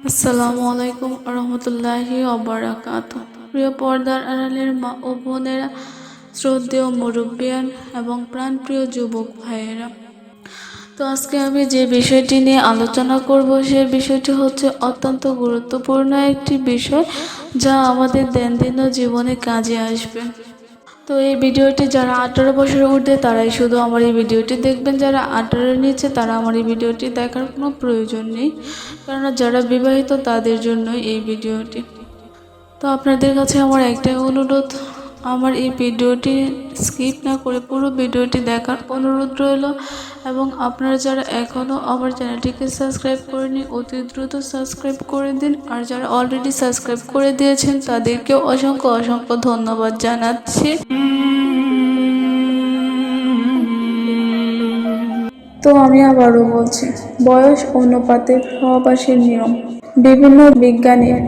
আসসালামু আলাইকুম রহমতুল্লাহি অবরাকাত প্রিয় পর্দার আড়ালের মা ও বোনেরা, শ্রদ্ধেয় মুরব্বিয়ান এবং প্রাণপ্রিয় যুবক ভাইয়েরা, তো আজকে আমি যে বিষয়টি নিয়ে আলোচনা করব, সে বিষয়টি হচ্ছে অত্যন্ত গুরুত্বপূর্ণ একটি বিষয় যা আমাদের দৈনন্দিন জীবনে কাজে আসবে। তো এই ভিডিওটি যারা আঠারো বছরের ঊর্ধ্বে, তারাই শুধু আমার এই ভিডিওটি দেখবেন। যারা আঠারো নিচে, তারা আমার এই ভিডিওটি দেখার কোনো প্রয়োজন নেই। কেননা যারা বিবাহিত, তাদের জন্য এই ভিডিওটি। তো আপনাদের কাছে আমার একটাই অনুরোধ আমার এই ভিডিওটি স্কিপ না করে পুরো ভিডিওটি দেখার অনুরোধ রইল এবং আপনারা যারা এখনও আমার চ্যানেলটিকে সাবস্ক্রাইব করেনি অতি দ্রুত সাবস্ক্রাইব করে দিন। আর যারা অলরেডি সাবস্ক্রাইব করে দিয়েছেন, তাদেরকেও অসংখ্য অসংখ্য ধন্যবাদ জানাচ্ছি। তো আমি আবারও বলছি, বয়স অনুপাতে সহবাসের নিয়ম। বিভিন্ন বিজ্ঞানীর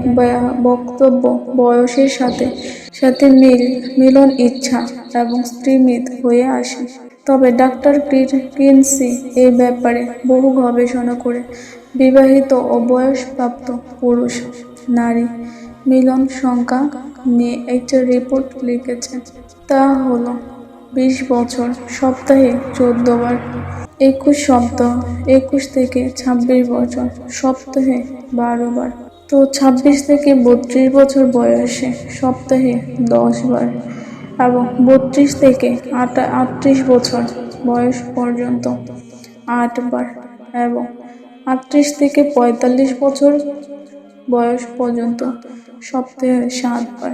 বক্তব্য, বয়সের সাথে সাথে মিল, মিলন ইচ্ছা এবং স্ত্রীমিত হয়ে আসে। তবে ডাক্তার ক্রিনসি এই ব্যাপারে বহু গবেষণা করে বিবাহিত ও বয়সপ্রাপ্ত পুরুষ, নারী মিলন সংখ্যা নিয়ে একটা রিপোর্ট লিখেছেন। তা হলো, বিশ বছর, সপ্তাহে চোদ্দ বার একুশ সপ্তাহ একুশ থেকে ছাব্বিশ বছর, সপ্তাহে বারো বার। তো ছাব্বিশ থেকে বত্রিশ বছর বয়সে সপ্তাহে দশ বার এবং বত্রিশ থেকে আট, আটত্রিশ বছর বয়স পর্যন্ত আট বার এবং আটত্রিশ থেকে পঁয়তাল্লিশ বছর বয়স পর্যন্ত সপ্তাহে সাতবার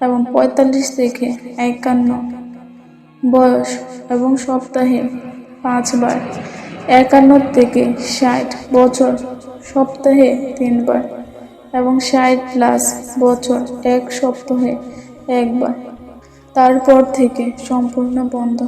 এবং পঁয়তাল্লিশ থেকে একান্ন বয়স এবং সপ্তাহে পাঁচবার একান্ন থেকে ষাট বছর, সপ্তাহে তিনবার এবং ষাট প্লাস বছর, এক সপ্তাহে একবার। তারপর থেকে সম্পূর্ণ বন্ধ।